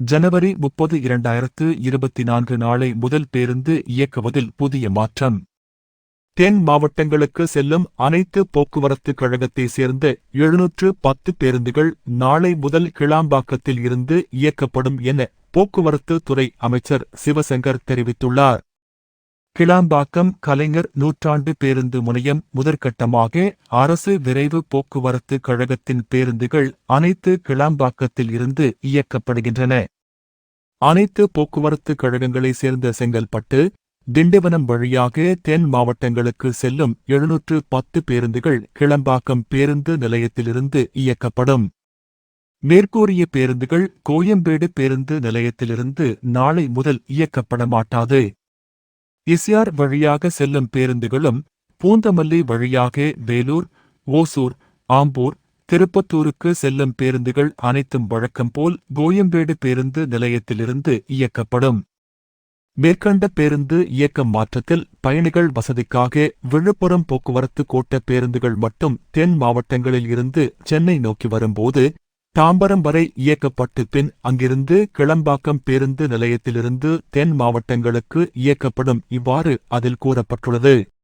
ஜனவரி முப்பது இரண்டாயிரத்து இருபத்தி நான்கு நாளை முதல் பேருந்து இயக்குவதில் புதிய மாற்றம். தென் மாவட்டங்களுக்கு செல்லும் அனைத்து போக்குவரத்து கழகத்தை சேர்ந்த எழுநூற்று பத்து பேருந்துகள் நாளை முதல் கிளாம்பாக்கத்தில் இருந்து இயக்கப்படும் என போக்குவரத்து துறை அமைச்சர் சிவசங்கர் தெரிவித்துள்ளார். கிளாம்பாக்கம் கலைஞர் நூற்றாண்டு பேருந்து முனையம் முதற்கட்டமாக அரசு விரைவு போக்குவரத்து கழகத்தின் பேருந்துகள் அனைத்து கிளாம்பாக்கத்தில் இருந்து இயக்கப்படுகின்றன. அனைத்து போக்குவரத்து கழகங்களைச் சேர்ந்த செங்கல்பட்டு திண்டிவனம் வழியாக தென் மாவட்டங்களுக்கு செல்லும் எழுநூற்று பத்து பேருந்துகள் கிளம்பாக்கம் பேருந்து நிலையத்திலிருந்து இயக்கப்படும். மேற்கூறிய பேருந்துகள் கோயம்பேடு பேருந்து நிலையத்திலிருந்து நாளை முதல் இயக்கப்பட மாட்டாது இசியார் வழியாக செல்லும் பேருந்துகளும் பூந்தமல்லி வழியாக வேலூர் ஓசூர் ஆம்பூர் திருப்பத்தூருக்கு செல்லும் பேருந்துகள் அனைத்தும் வழக்கம் போல் கோயம்பேடு பேருந்து நிலையத்திலிருந்து இயக்கப்படும். மேற்கண்ட பேருந்து இயக்கம் மாற்றத்தில் பயணிகள் வசதிக்காக விழுப்புரம் போக்குவரத்து கோட்ட பேருந்துகள் மட்டும் தென் மாவட்டங்களில் இருந்து சென்னை நோக்கி வரும்போது தாம்பரம் வரை இயக்கப்பட்டு பின் அங்கிருந்து கிளம்பாக்கம் பேருந்து நிலையத்திலிருந்து தென் மாவட்டங்களுக்கு இயக்கப்படும். இவ்வாறு அதில் கூறப்பட்டுள்ளது.